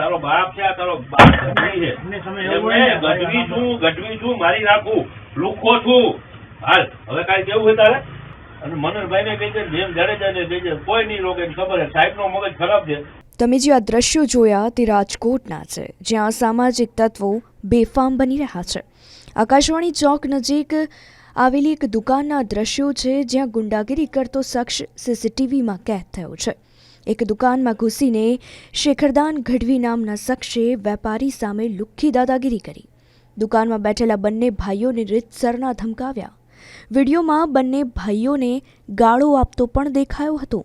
તારો બાપ છે આ તારો બાપ ગઢવી છે. ગઢવી છું ગઢવી છું મારી રાખું લુખો છું. હાલ હવે કાંઈ કેવું છે તારે? અને મનોહરભાઈ ને કહી જેમ જાડેજા ને કહી કોઈ નહીં રોકે ખબર છે. સાહેબ નો મગજ ખરાબ છે. તમે જે આ દ્રશ્યો જોયા તે રાજકોટના છે જ્યાં સામાજિક તત્વો બેફામ બની રહ્યા છે. આકાશવાણી ચોક નજીક આવેલી એક દુકાનના દ્રશ્યો છે, જ્યાં ગુંડાગીરી કરતો શખ્સ સીસીટીવીમાં કેદ થયો છે. એક દુકાનમાં ઘૂસીને શેખરદાન ગઢવી નામના શખ્સે વેપારી સામે લુખ્ખી દાદાગીરી કરી. દુકાનમાં બેઠેલા બંને ભાઈઓને રીતસરના ધમકાવ્યા. વિડીયોમાં બંને ભાઈઓને ગાળો આપતો પણ દેખાયો હતો.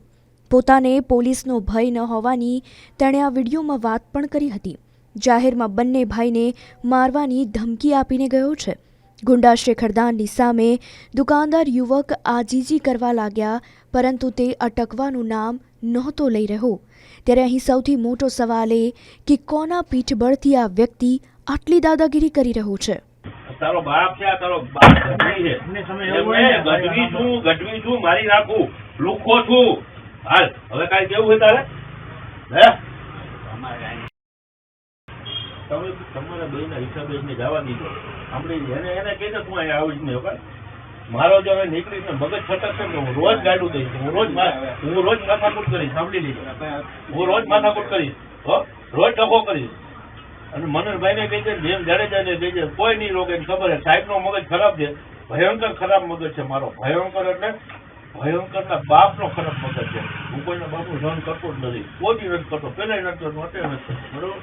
પોતાને પોલીસનો ભય ન હોવાની તેણે આ વિડીયોમાં વાત પણ કરી હતી. જાહેરમાં બંને ભાઈને મારવાની ધમકી આપીને ગયો છે. ગુંડા શેખરદાનની સામે દુકાનદાર યુવક આજીજી કરવા લાગ્યા પરંતુ તે અટકવાનું નામ નહોતો લઈ રહ્યો ત્યારે અહીં સૌથી મોટો સવાલ એ કે કોના પીઠબળથી આ વ્યક્તિ આટલી દાદાગીરી કરી રહ્યો છે તારો બાપ છે તારો બાપ છે. ગઢવી છું ગઢવી છું મારી નાખું લુખો છું. હાલ હવે કાંઈ કેવું છે તારે? હે? તમે તમારા બેયના હિસાબે એને જવા દીધો. આપણે એને એને કહી દે, તું અહીંયા આવીશ નહીં હો મારો જો હવે નીકળીને મગજ છટકશે ને હું રોજ ગાડું દઈશ. હું રોજ હું રોજ માથાકૂટ કરીશ, સાંભળી લીધો? હું રોજ માથાકૂટ કરીશ, હો? રોજ ટકો કરીશ. અને મનનભાઈ ને કહી દે, જેમ જાડેજા ને કહી દે, કોઈ નહીં રોકે ખબર છે. સાહેબ નો મગજ ખરાબ છે. ભયંકર ખરાબ મગજ છે મારો. ભયંકર એટલે ભયંકર ના બાપ નો ખરાબ મગજ છે. હું કોઈના બાપનું સહન કરતો જ નથી. કોઈ રન કરતો. પેલા નથી કરતો અત્યારે નથી. બરોબર?